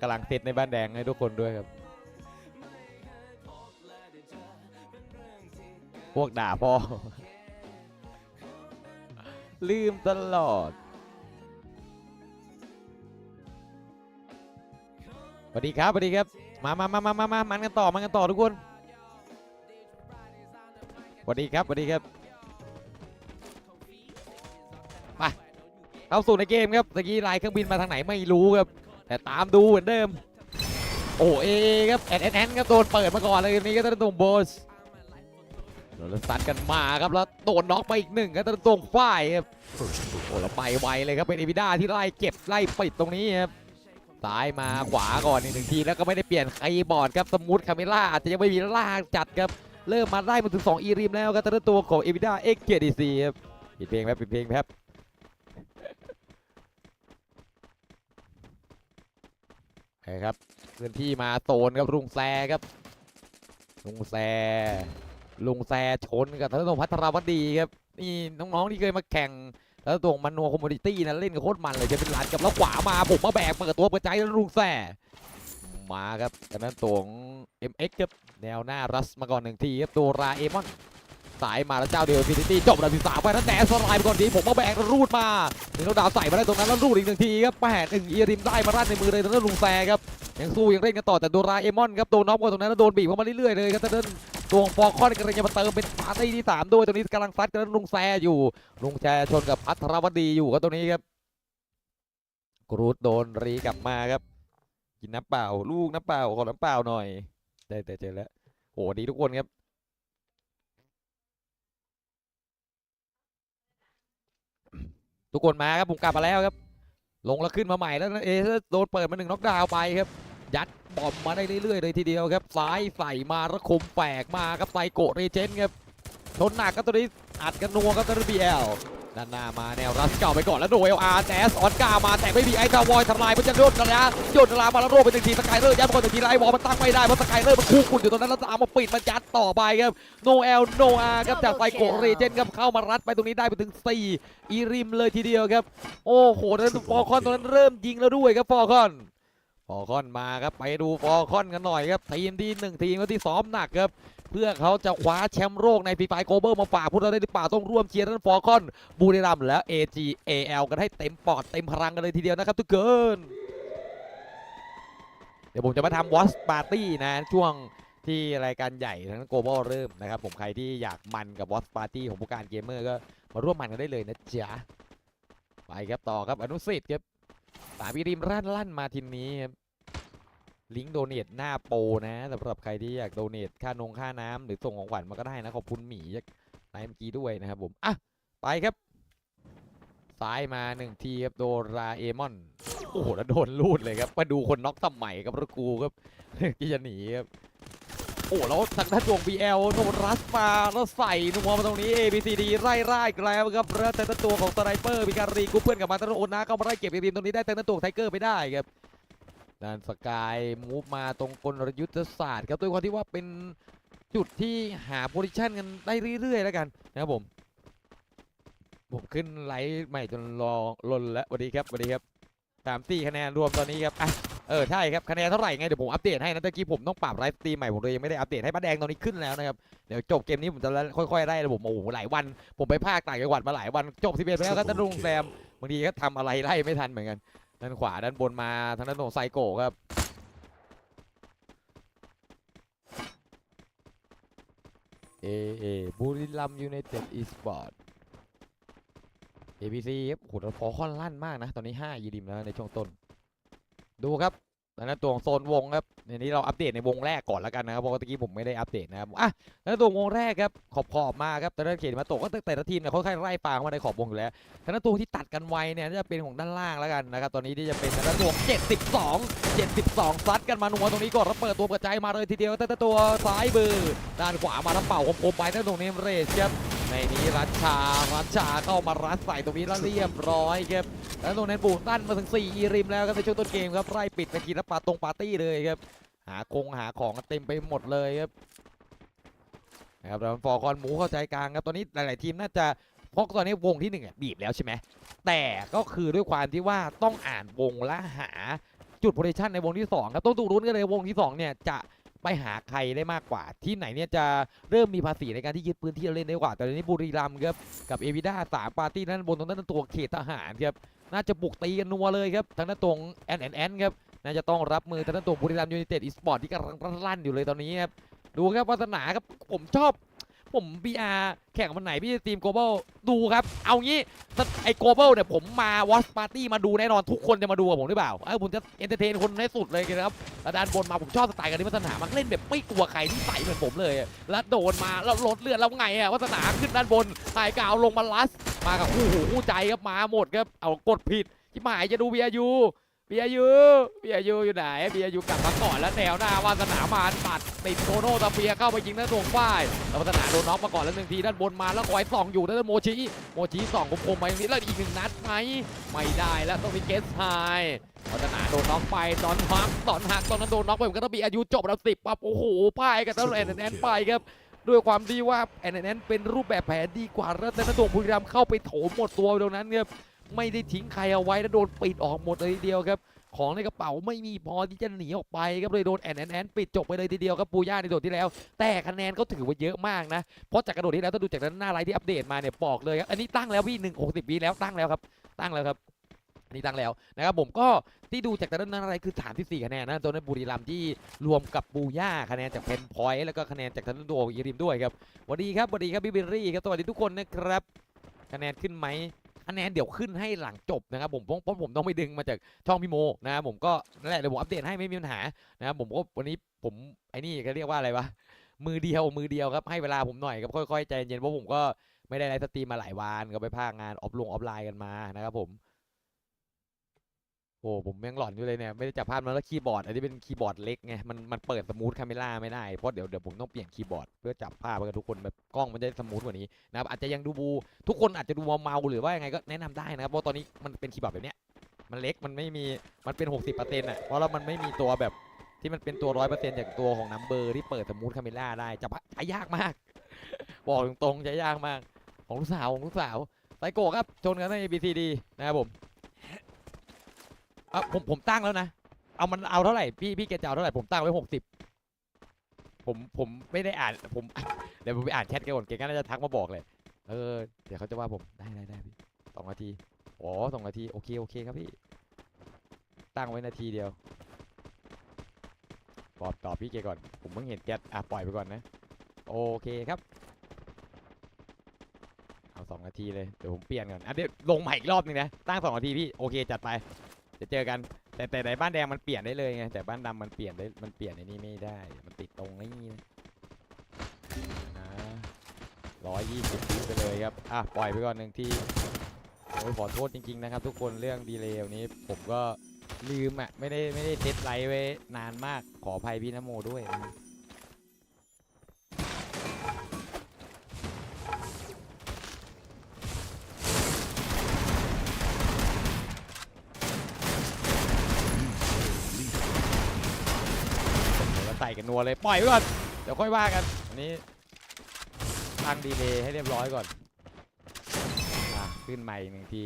กำลังเซตในบ้านแดงให้ทุกคนด้วยครับ พวกด่าพ่อ ลืมตลอดสวัสดีครับสวัสดีครับ มามามามามามามันกันต่อ มันกันต่อทุกคนสวัสดีครับสวัสดีครับไปเข้าสู่ในเกมครับตะกี้ไลน์เครื่องบินมาทางไหนไม่รู้ครับ แต่ตามดูเหมือนเดิม โอ้เอครับแอนแอนแอนครับโดนเปิดมาก่อนเลยนี่ก็ต้นตรงโบสโดนซัดกันมาครับแล้วโดนน็อกไปอีกหนึ่งครับต้นตรงฝ้ายครับโอ้แล้วไปไวเลยครับเป็นเอวิด้าที่ไล่เก็บไล่ปิดตรงนี้ครับซ้ายมาขวาก่อนอีกหนึ่งทีแล้วก็ไม่ได้เปลี่ยนคีย์บอร์ดครับสมูทคาเมล่าอาจจะยังไม่มีล่าจัดครับเริ่มมาได้มาถึง2อีริมแล้วครับต้นตัวของเอวิด้าเอ็กเกียดีซีครับปิดเพลงแป๊บปิดเพลงแป๊บ ไปครับเคลื่อนที่มาโซนครับลุงแซครับลุงแซลุงแซชนกับทางด้านของพัทรวดีครับนี่น้องๆที่เคยมาแข่งแล้วตรงมันนัวคอมมูนิตี้นะเล่นกันโคตรมันเลยจะเป็นหลานกับแล้วขวามาผมมาแบกเปิดตัวเปิดใจแล้วลุงแส่มาครับจากนั้นตัวของ MX ครับแนวหน้ารัสมาก่อนหนึ่งทีครับตัวราเอมอน สายมาแล้วเจ้าเดียวฟินิตี้จบระดับที่สามไปแล้วแหนสไลด์ไปก่อนทีผมมาแบกรูดมาถึงดาวใส่มาได้ตรงนั้นแล้วรูดอีกหนึ่งทีครับแปดหนึ่งเอีริมได้มาด้านในมือเลยทางด้านลุงแซครับยังสู้ยังเล่นกันต่อแต่ตัวราเอมอนครับโดนน็อกมาตรงนั้นแล้วโดนบีบเข้ามาเรื่อยๆเลยครับทางด้านตัวของฟอร์คอนกำลังจะมาเติมเป็นปาร์ตี้ที่สามด้วยตรงนี้กำลังซัดกันแล้วลุงแซอยู่ลุงแชร์ชนกับพัทรวดีอยู่ครับตรงนี้ครับกรูดโดนรีกลับมาครับกินน้ำเปล่าลูกน้ำเปล่าขอน้ำเปล่าหน่อยได้แต่เจอแล้วโอ้ดีทุกคนครับ ทุกคนมาครับผมกลับมาแล้วครับ ลงแล้วขึ้นมาใหม่แล้วเอเโดนเปิดมาหนึ่งน็อกดาวไปครับ ยัดบอมมาได้เรื่อยๆเลยทีเดียวครับซ้ายใส่มาแล้วคมแปลกมาครับไซโกเรเจนครับชนหนักครับตัวนี้อัดกันนัวครับตัวนี้บีเอล ด้านหน้ามาแนวรัสเก่าไปก่อนแล้วโดเอลอาร์แนสออนกามาแต่ไม่มีไอ้ทาวอยทำลายมันจะโดนระยะโยนระลามาแล้วโรไปหนึ่งทีสกายเลอร์ยัดมาก่อนหนึ่งทีไอวอลมันตั้งไม่ได้เพราะสกายเลอร์มันคู่คุณอยู่ตรงนั้นแล้วจะเอามาปิดมันยัดต่อไปครับโนเอลโนอาร์ครับจากไซโกเรเจนครับเข้ามารัดไปตรงนี้ได้ไปถึง4อีริมเลยทีเดียวครับ โอ้โหนั้นฟอร์คอนตรงนั้นเริ่มยิงแล้วด้วยครับฟอร์คอนฟอร์คอนมาครับไปดูฟอร์คอนกันหน่อยครับทีมที่หนึ่งทีมที่ซ้อมหนักครับ เพื่อเขาจะคว้าแชมป์โลกในฟีไฟโกลบอลมาฝากพวกเราได้หรือเปล่าต้องร่วมเชียร์ทั้งฟอร์คอนบูรีรัมและ AGAL กันให้เต็มปอดเต็มพลังกันเลยทีเดียวนะครับทุกคนเดี๋ยวผมจะมาทำวอชปาร์ตี้นะช่วงที่รายการใหญ่ทั้งโกลบอลเริ่มนะครับ ผมใครที่อยากมันกับวอชปาร์ตี้ของผู้การเกมเมอร์ก็มาร่วมมันกันได้เลยนะจ๊ะไปครับต่อครับอนุสิทธิ์ครับสามีริมรั่นลั่นมาทีนี้ครับ ลิงก์โดเนทหน้าโปนะสำหรับใครที่อยากโดเนทค่านงค่าน้ำหรือส่งของขวัญมาก็ได้นะ ขอบคุณหมีจากไลน์เมื่อกี้ด้วยนะครับผมอะไปครับ ซ้ายมาหนึ่งทีครับโดราเอมอน โอ้โหแล้วโดนลูดเลยครับมาดูคนน็อกสมัยกับรกูครับที่จะหนีครับโอ้แล้วทางด้านดวง BL โนรัสมาแล้วใส่นัวมาตรงนี้ ABCD ไล่ไล่อีกแล้วครับแล้วแต่ตัวของสไนเปอร์มีการรีกรุ๊ปเพื่อนกับมาตะโอนนะก็มาไล่เก็บอีริมตรงนี้ได้แต่ตัวไทเกอร์ไปได้ครับ ด้านสกายมูฟมาตรงกลยุทธศาสตร์ครับด้วยความที่ว่าเป็นจุดที่หาโพซิชันกันได้เรื่อยๆแล้วกันนะครับผมผมขึ้นไลท์ใหม่จนรอลนแล้วสวัสดีครับสวัสดีครับสามสี่คะแนนรวมตอนนี้ครับอะเออใช่ครับคะแนนเท่าไหร่ไงเดี๋ยวผมอัปเดตให้นะตะกี้ผมต้องปรับไลฟ์สตรีมใหม่ผมเลยยังไม่ได้อัปเดตให้ป้าแดงตอนนี้ขึ้นแล้วนะครับเดี๋ยวจบเกมนี้ผมจะค่อยๆไล่ระบบโอ้โหหลายวัน ผมไปภาคต่างจังหวัดมาหลายวันจบสิบเอ็ดไปแล้วก็จะลุงแซมบางทีก็ทำอะไรไล่ไม่ทันเหมือนกัน ด้านขวาด้านบนมาทางด้านของไซโกครับเอเอบุรีรัมยูไนเต็ดอีสปอร์ต ABC ครับขุดแล้วฟอค่อนลั่นมากนะ ตอนนี้ 5 ยีดิมแล้วในช่วงต้น ดูครับทางด้านตัวของโซนวงครับ ในนี้เราอัปเดตในวงแรกก่อนแล้วกันนะครับเพราะตะกี้ผมไม่ได้อัปเดตนะครับอะแล้วตัววงแรกครับขอบขอบมาครับแต่ด้านเขตมาตะก็แต่ละทีมเนี่ยค่อยๆไล่ปาเข้ามาในขอบวงอยู่แล้วทางด้านตัวที่ตัดกันไวเนี่ยจะเป็นของด้านล่างแล้วกันนะครับตอนนี้ที่จะเป็นทางด้านตัว72 72ซัดกันมาหนัวตรงนี้ก่อนแล้วเปิดตัวกระจายมาเลยทีเดียวแต่ด้านตัวซ้ายมือด้านขวามาแล้วเป่าคมๆไปด้านตรงนี้เรสครับในนี้รัชชารัชชาเข้ามารัดใส่ตรงนี้แล้วเรียบร้อยครับแล้วตรงนั้นปูตั้นมาถึง4อีริมแล้วครับในช่วงต้นเกมครับไล่ปิดไปกินแล้วปาตรงปาร์ตี้เลยครับ หาคงหาของเต็มไปหมดเลยครับนะครับแล้วฟอร์คอนหมูเข้าใจกลางครับตอนนี้หลาย ๆ ทีมน่าจะเพราะตอนนี้วงที่หนึ่งอะบีบแล้วใช่ไหมแต่ก็คือด้วยความที่ว่าต้องอ่านวงและหาจุดโพซิชันในวงที่สองครับต้องดูรุ้นกันเลยวงที่สองเนี่ยจะไปหาใครได้มากกว่า ที่ไหนเนี่ยจะเริ่มมีภาษีในการที่ยึดพื้นที่เล่นได้กว่า แต่ตอนนี้บุรีรัมย์ครับกับเอวิด้าสามปาร์ตี้นั้นบนตรงนั้นตัวเขตทหารครับน่าจะบุกตีกันนัวเลยครับทางด้านตรงแอนแอนแอนครับ น่าจะต้องรับมือทางด้านตัวบุรีรัมย์ยูไนเต็ดอีสปอร์ตที่กำลังลั่นอยู่เลยตอนนี้ครับดูครับวาสนาครับผมชอบผม BR แข่งวันไหนพี่ทีม global ดูครับ เอางี้ไอ้ global เนี่ยผมมาวอชปาร์ตี้มาดูแน่นอนทุกคนจะมาดูกับผมหรือเปล่าเออผมจะเอนเตอร์เทนคนให้สุดเลยนะครับแล้วด้านบนมาผมชอบสไตล์การที่วัฒนามันเล่นแบบไม่กลัวใครที่ใส่เหมือนผมเลย แล้วโดนมาแล้วลดเลือดแล้วไงอะวัฒนาขึ้นด้านบนตายกาวลงมาลัส มากับคู่หูคู่ใจครับมาหมดครับเอากดผิดที่หมายจะดู BRU BRU BRU อยู่ไหน BRU กลับมาก่อนแล้วแนวหน้าวาสนามาตัดติดโตโน่ตะเปียเข้าไปยิงด้านตรงป้ายแล้วพัฒนาโดนน็อกมาก่อนแล้วหนึ่งทีด้านบนมาแล้วคอยส่องอยู่ด้านโมชิโมชิส่องคมๆไปตรงนี้แล้วอีกหนึ่งนัดไหมไม่ได้แล้วต้องมีเกสไฮพัฒนาโดนน็อกไปตอนฮักตอนฮักตอนนั้นโดนน็อกไปผมก็ต้องมีอายุจบแล้วสิบปั๊บโอ้โหป้ายกันตลอดแอนแอนไปครับด้วยความที่ว่าแอนแอนเป็นรูปแบบแผนดีกว่าแล้วแต่นัตัวบุรีรัมย์เข้าไปโถมหมดตัวตรงนั้นครับ ไม่ได้ทิ้งใครเอาไว้แล้วโดนปิดออกหมดเลยทีเดียวครับ ของในกระเป๋าไม่มีพอที่จะหนีออกไปครับเลยโดนแอนแอนแอนปิดจบไปเลยทีเดียวครับปูย่าในโดดที่แล้ว แต่คะแนนก็ถือว่าเยอะมากนะเพราะจากกระโดดที่แล้วถ้าดูจากหน้าไลน์ที่อัปเดตมาเนี่ยบอกเลยครับอันนี้ตั้งแล้วพี่หนึ่งหกสิบปีแล้วตั้งแล้วครับ ตั้งแล้วครับนี่ตั้งแล้วนะครับผมก็ที่ดูจากแต่ละหน้าอะไรคือฐานที่4คะแนนนะตัวนั้นบุรีรัมที่รวมกับปูย่าคะแนนจากเพนพอยต์แล้วก็คะแนนจากทางด้านตัวอีริมด้วยครับสวัสดีครับสวัสดีครับพี่เบลลี่ครับสวัสดีทุกคนนะครับ คะแนนขึ้นไหม คะแนนเดี๋ยวขึ้นให้หลังจบนะครับผมเพราะผมต้องไปดึงมาจากช่องพี่โมนะครับผมก็นั่นแหละเดี๋ยวผมอัปเดตให้ไม่มีปัญหานะครับผมก็วันนี้ผมไอ้นี่ก็เรียกว่าอะไรวะมือเดียวมือเดียวครับให้เวลาผมหน่อยครับค่อยๆใจเย็นเพราะผมก็ไม่ได้ไลฟ์สตรีมมาหลายวันก็ไปพากงานออฟลงออฟไลน์กันมานะครับผม โอ้ผมยังหลอนอยู่เลยเนี่ย ไม่ได้จับภาพมาแล้วคีย์บอร์ด อันนี้เป็นคีย์บอร์ดเล็กไง มันมันเปิดสมูทคาเมล่าไม่ได้ เพราะเดี๋ยวเดี๋ยวผมต้องเปลี่ยนคีย์บอร์ดเพื่อจับภาพให้กับทุกคนแบบกล้องมันจะสมูทกว่านี้นะครับอาจจะยังดูบูทุกคนอาจจะดูเมาหรือว่ายังไงก็แนะนำได้นะครับเพราะตอนนี้มันเป็นคีย์บอร์ดแบบเนี้ยมันเล็กมันไม่มีมันเป็น 60%อะเพราะแล้วมันไม่มีตัวแบบที่มันเป็นตัวร้อยเปอร์เซ็นต์จากตัวของนัมเบอร์ที่เปิดสมูทคาเมล่าได้จะใช้ยากมาก บอกตรงๆใช้ยากมากของลูกสาวของลูกสาวไซโกครับชนกันใน A B C D นะครับผม อะผมผมตั้งแล้วนะ เอามันเอาเท่าไหร่พี่พี่แกจะเอาเท่าไหร่ผมตั้งไว้หกสิบผมผมไม่ได้อ่านผม เดี๋ยวผมไปอ่านแชทแกก่อนแกก็น่าจะทักมาบอกเลย เออเดี๋ยวเขาจะว่าผมได้ได้ได้พี่สองนาทีอ๋อสองนาทีโอเคโอเคครับพี่ ตั้งไว้นาทีเดียวตอบตอบพี่แกก่อน ผมเพิ่งเห็นแกอะปล่อยไปก่อนนะ โอเคครับ เอาสองนาทีเลย เดี๋ยวผมเปลี่ยนก่อนอะเดี๋ยวลงใหม่อีกรอบนึงนะ ตั้งสองนาทีพี่ โอเค จัดไป จะเจอกัน แต่แต่ในบ้านแดงมันเปลี่ยนได้เลยไงแต่บ้านดำมันเปลี่ยนได้มันเปลี่ยนในนี้ไม่ได้ มันติดตรงนี้นะนะร้อยยี่สิบไปเลยครับอะปล่อยไปก่อนหนึ่งที่โอ้ยขอโทษจริงๆนะครับ ทุกคนเรื่องดีเลย์นี้ผมก็ลืมอะไม่ได้ไม่ได้เซตไลท์ไว้นานมากขออภัยพี่นโมด้วยนะ กันนัวเลย ปล่อยไว้ก่อน เดี๋ยวค่อยว่ากัน อันนี้ตั้งดีเลย์ให้เรียบร้อยก่อน อะ ขึ้นใหม่อีกหนึ่งที